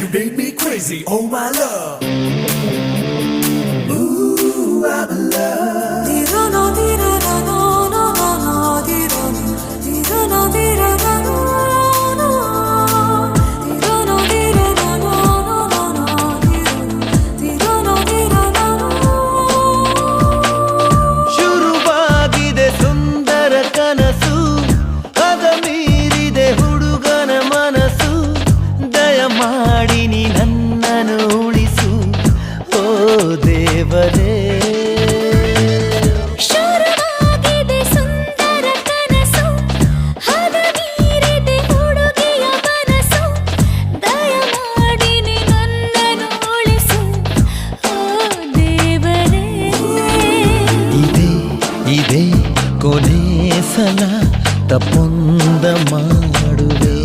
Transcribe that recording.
you made me crazy, oh my love. ದೇವರೇ. ಕೊನೆ ಸಲ ತಪ್ಪೊಂದ ಮಾಡುವೆ.